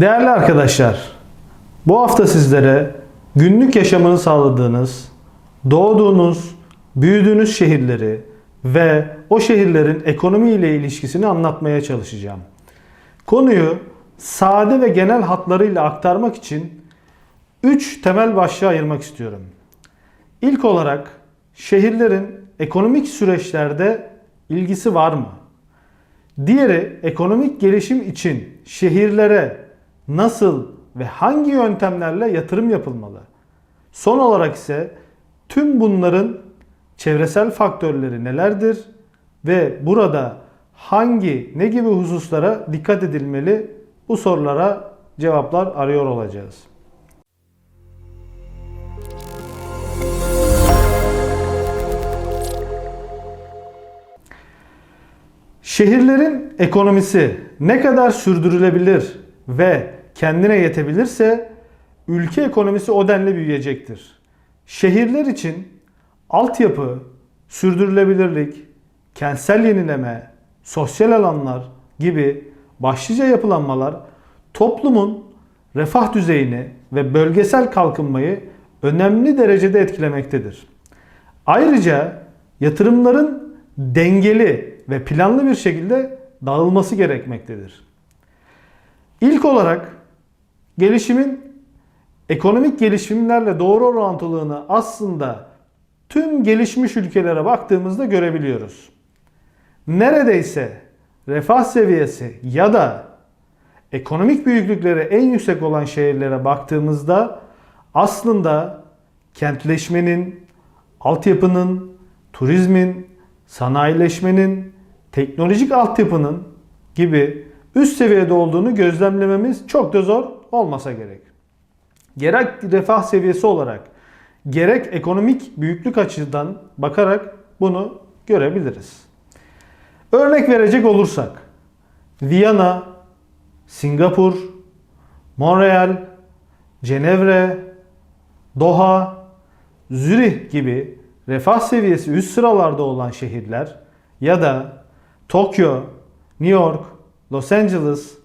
Değerli arkadaşlar, bu hafta sizlere günlük yaşamını sağladığınız, doğduğunuz, büyüdüğünüz şehirleri ve o şehirlerin ekonomi ile ilişkisini anlatmaya çalışacağım. Konuyu sade ve genel hatlarıyla aktarmak için 3 temel başlığa ayırmak istiyorum. İlk olarak şehirlerin ekonomik süreçlerde ilgisi var mı? Diğeri ekonomik gelişim için şehirlere nasıl ve hangi yöntemlerle yatırım yapılmalı? Son olarak ise tüm bunların çevresel faktörleri nelerdir ve burada hangi ne gibi hususlara dikkat edilmeli? Bu sorulara cevaplar arıyor olacağız. Şehirlerin ekonomisi ne kadar sürdürülebilir ve kendine yetebilirse ülke ekonomisi o denli büyüyecektir. Şehirler için altyapı, sürdürülebilirlik, kentsel yenileme, sosyal alanlar gibi başlıca yapılanmalar toplumun refah düzeyini ve bölgesel kalkınmayı önemli derecede etkilemektedir. Ayrıca yatırımların dengeli ve planlı bir şekilde dağılması gerekmektedir. İlk olarak gelişimin ekonomik gelişimlerle doğru orantılığını aslında tüm gelişmiş ülkelere baktığımızda görebiliyoruz. Neredeyse refah seviyesi ya da ekonomik büyüklükleri en yüksek olan şehirlere baktığımızda aslında kentleşmenin, altyapının, turizmin, sanayileşmenin, teknolojik altyapının gibi üst seviyede olduğunu gözlemlememiz çok da zor olmasa gerek. Gerek refah seviyesi olarak, gerek ekonomik büyüklük açıdan bakarak bunu görebiliriz. Örnek verecek olursak, Viyana, Singapur, Montreal, Cenevre, Doha, Zürih gibi refah seviyesi üst sıralarda olan şehirler ya da Tokyo, New York, Los Angeles,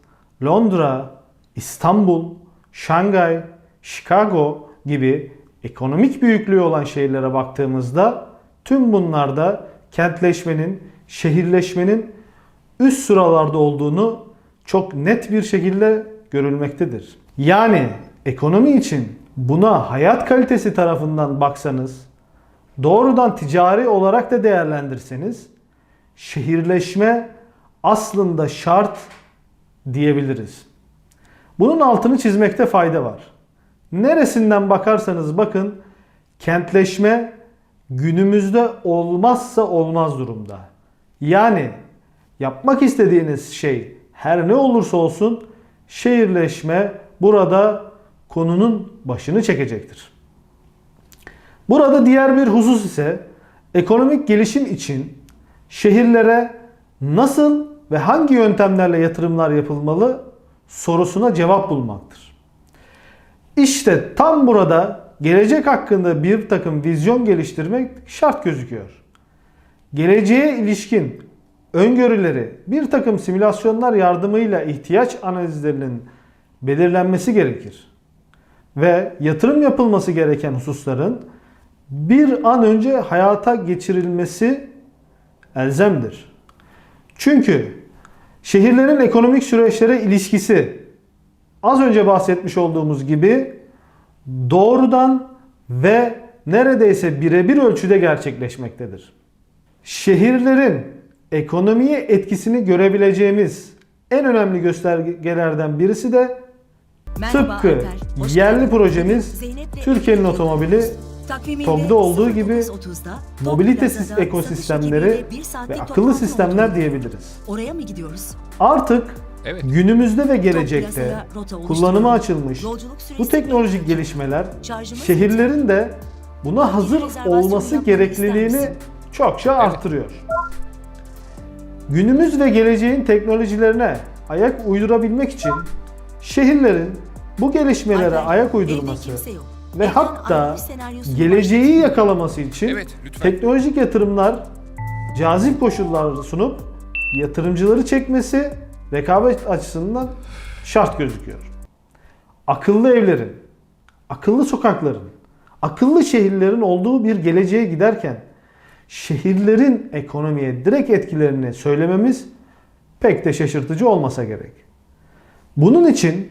Londra, İstanbul, Şangay, Chicago gibi ekonomik büyüklüğü olan şehirlere baktığımızda tüm bunlarda kentleşmenin, şehirleşmenin üst sıralarda olduğunu çok net bir şekilde görülmektedir. Yani ekonomi için buna hayat kalitesi tarafından baksanız, doğrudan ticari olarak da değerlendirseniz şehirleşme aslında şart diyebiliriz. Bunun altını çizmekte fayda var. Neresinden bakarsanız bakın kentleşme günümüzde olmazsa olmaz durumda. Yani yapmak istediğiniz şey her ne olursa olsun şehirleşme burada konunun başını çekecektir. Burada diğer bir husus ise ekonomik gelişim için şehirlere nasıl ve hangi yöntemlerle yatırımlar yapılmalı sorusuna cevap bulmaktır. İşte tam burada gelecek hakkında bir takım vizyon geliştirmek şart gözüküyor. Geleceğe ilişkin öngörüleri bir takım simülasyonlar yardımıyla ihtiyaç analizlerinin belirlenmesi gerekir. Ve yatırım yapılması gereken hususların bir an önce hayata geçirilmesi elzemdir. Çünkü şehirlerin ekonomik süreçlere ilişkisi. Az önce bahsetmiş olduğumuz gibi doğrudan ve neredeyse birebir ölçüde gerçekleşmektedir. Şehirlerin ekonomiye etkisini görebileceğimiz en önemli göstergelerden birisi de Merhaba tıpkı Alper, yerli projemiz Türkiye'nin otomobili TOG'da olduğu gibi 09.30'da TOG mobilite ekosistemleri ve akıllı sistemler diyebiliriz. Oraya mı gidiyoruz? Artık Evet. günümüzde ve gelecekte kullanıma açılmış bu teknolojik gelişmeler şehirlerin de buna hazır olması gerekliliğini çokça arttırıyor. Günümüz ve geleceğin teknolojilerine ayak uydurabilmek için şehirlerin bu gelişmelere ayak uydurması. Ve hatta geleceği yakalaması için Evet, teknolojik yatırımlar cazip koşullar sunup yatırımcıları çekmesi rekabet açısından şart gözüküyor. akıllı evlerin, akıllı sokakların, akıllı şehirlerin olduğu bir geleceğe giderken şehirlerin ekonomiye direkt etkilerini söylememiz pek de şaşırtıcı olmasa gerek. Bunun için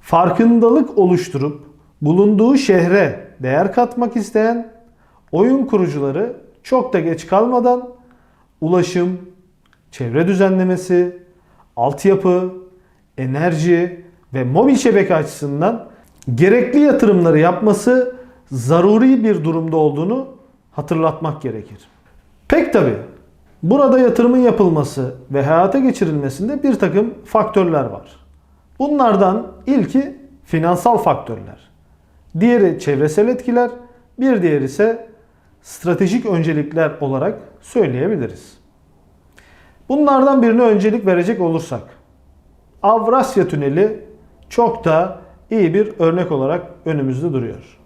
farkındalık oluşturup bulunduğu şehre değer katmak isteyen oyun kurucuları çok da geç kalmadan ulaşım, çevre düzenlemesi, altyapı, enerji ve mobil şebeke açısından gerekli yatırımları yapması zaruri bir durumda olduğunu hatırlatmak gerekir. Pek tabi burada yatırımın yapılması ve hayata geçirilmesinde bir takım faktörler var. Bunlardan ilki finansal faktörler. Diğeri çevresel etkiler, bir diğeri ise stratejik öncelikler olarak söyleyebiliriz. Bunlardan birine öncelik verecek olursak Avrasya Tüneli çok da iyi bir örnek olarak önümüzde duruyor.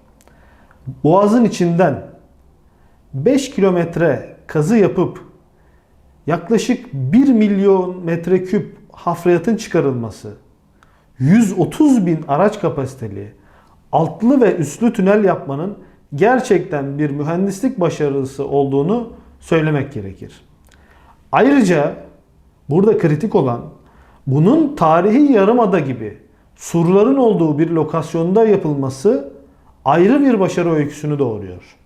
Boğazın içinden 5 kilometre kazı yapıp yaklaşık 1 milyon metreküp hafriyatın çıkarılması, 130 bin araç kapasiteli, altlı ve üstlü tünel yapmanın gerçekten bir mühendislik başarısı olduğunu söylemek gerekir. Ayrıca burada kritik olan bunun tarihi yarımada gibi surların olduğu bir lokasyonda yapılması ayrı bir başarı öyküsünü doğuruyor.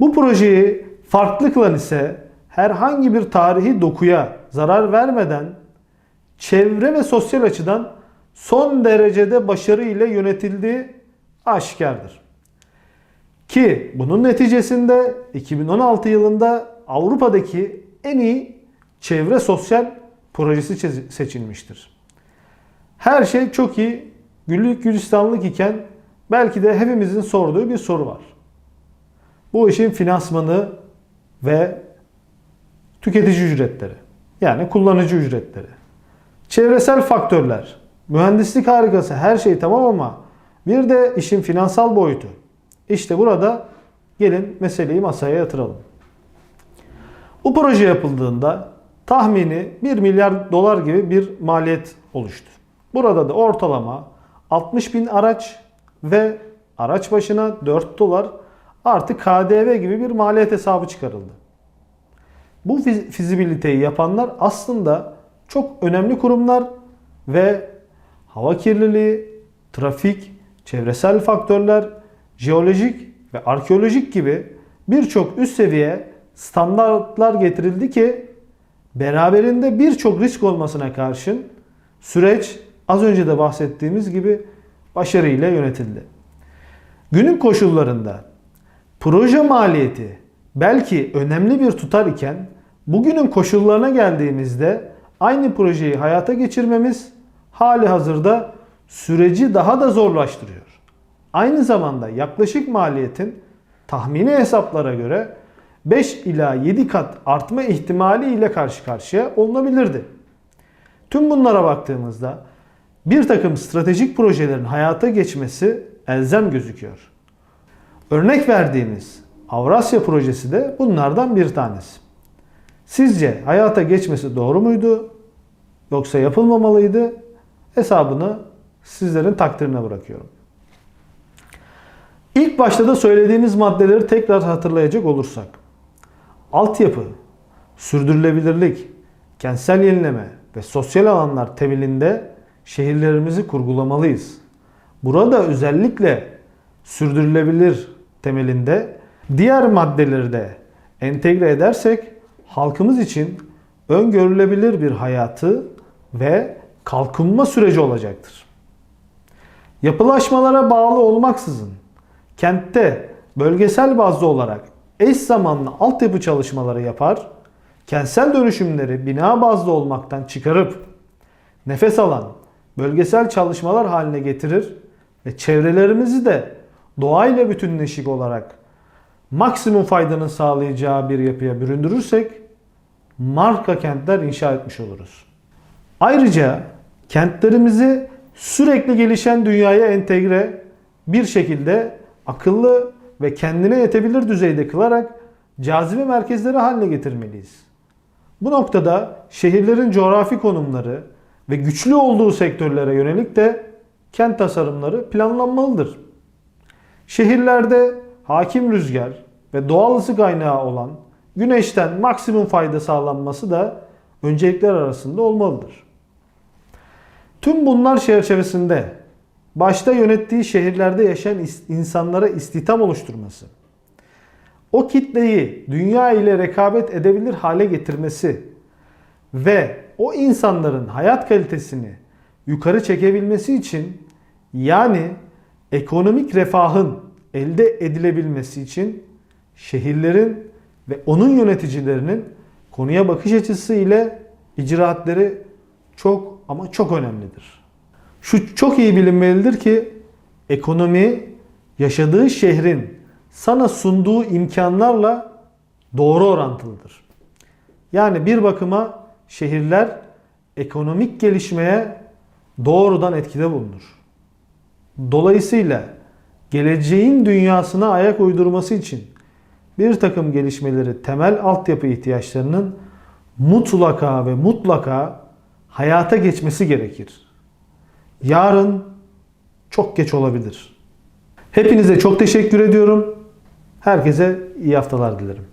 Bu projeyi farklı kılan ise herhangi bir tarihi dokuya zarar vermeden çevre ve sosyal açıdan son derecede başarı ile yönetildiği aşikardır. Ki bunun neticesinde 2016 yılında Avrupa'daki en iyi çevre sosyal projesi seçilmiştir. Her şey çok iyi, güllük gülistanlık iken belki de hepimizin sorduğu bir soru var. Bu işin finansmanı ve tüketici ücretleri. Yani kullanıcı ücretleri. Çevresel faktörler, mühendislik harikası her şey tamam ama bir de işin finansal boyutu. İşte burada gelin meseleyi masaya yatıralım. Bu proje yapıldığında tahmini 1 milyar dolar gibi bir maliyet oluştu. Burada da ortalama 60 bin araç ve araç başına 4 dolar artı KDV gibi bir maliyet hesabı çıkarıldı. Bu fiz- fizibiliteyi yapanlar aslında çok önemli kurumlar ve hava kirliliği, trafik, çevresel faktörler, jeolojik ve arkeolojik gibi birçok üst seviye standartlar getirildi ki beraberinde birçok risk olmasına karşın süreç az önce de bahsettiğimiz gibi başarıyla yönetildi. Günün koşullarında proje maliyeti belki önemli bir tutar iken bugünün koşullarına geldiğimizde aynı projeyi hayata geçirmemiz hali hazırda süreci daha da zorlaştırıyor. Aynı zamanda yaklaşık maliyetin tahmini hesaplara göre 5 ila 7 kat artma ihtimali ile karşı karşıya olunabilirdi. Tüm bunlara baktığımızda bir takım stratejik projelerin hayata geçmesi elzem gözüküyor. Örnek verdiğimiz Avrasya projesi de bunlardan bir tanesi. Sizce hayata geçmesi doğru muydu? Yoksa yapılmamalıydı? Hesabını sizlerin takdirine bırakıyorum. İlk başta da söylediğimiz maddeleri tekrar hatırlayacak olursak. Altyapı, sürdürülebilirlik, kentsel yenileme ve sosyal alanlar temelinde şehirlerimizi kurgulamalıyız. Burada özellikle sürdürülebilir temelinde diğer maddeleri de entegre edersek halkımız için öngörülebilir bir hayatı ve kalkınma süreci olacaktır. Yapılaşmalara bağlı olmaksızın kentte bölgesel bazlı olarak eş zamanlı altyapı çalışmaları yapar, kentsel dönüşümleri bina bazlı olmaktan çıkarıp nefes alan bölgesel çalışmalar haline getirir ve çevrelerimizi de doğayla bütünleşik olarak maksimum faydanın sağlayacağı bir yapıya büründürürsek marka kentler inşa etmiş oluruz. Ayrıca kentlerimizi sürekli gelişen dünyaya entegre bir şekilde akıllı ve kendine yetebilir düzeyde kılarak cazibe merkezleri haline getirmeliyiz. Bu noktada şehirlerin coğrafi konumları ve güçlü olduğu sektörlere yönelik de kent tasarımları planlanmalıdır. Şehirlerde hakim rüzgar ve doğal ısı kaynağı olan güneşten maksimum fayda sağlanması da öncelikler arasında olmalıdır. Tüm bunlar çerçevesinde başta yönettiği şehirlerde yaşayan insanlara istihdam oluşturması, o kitleyi dünya ile rekabet edebilir hale getirmesi ve o insanların hayat kalitesini yukarı çekebilmesi için yani ekonomik refahın elde edilebilmesi için şehirlerin ve onun yöneticilerinin konuya bakış açısı ile icraatleri çok ama çok önemlidir. Şu çok iyi bilinmelidir ki ekonomi yaşadığı şehrin sana sunduğu imkanlarla doğru orantılıdır. Yani bir bakıma şehirler ekonomik gelişmeye doğrudan etkide bulunur. Dolayısıyla geleceğin dünyasına ayak uydurması için bir takım gelişmeleri temel altyapı ihtiyaçlarının mutlaka ve mutlaka hayata geçmesi gerekir. Yarın çok geç olabilir. Hepinize çok teşekkür ediyorum. Herkese iyi haftalar dilerim.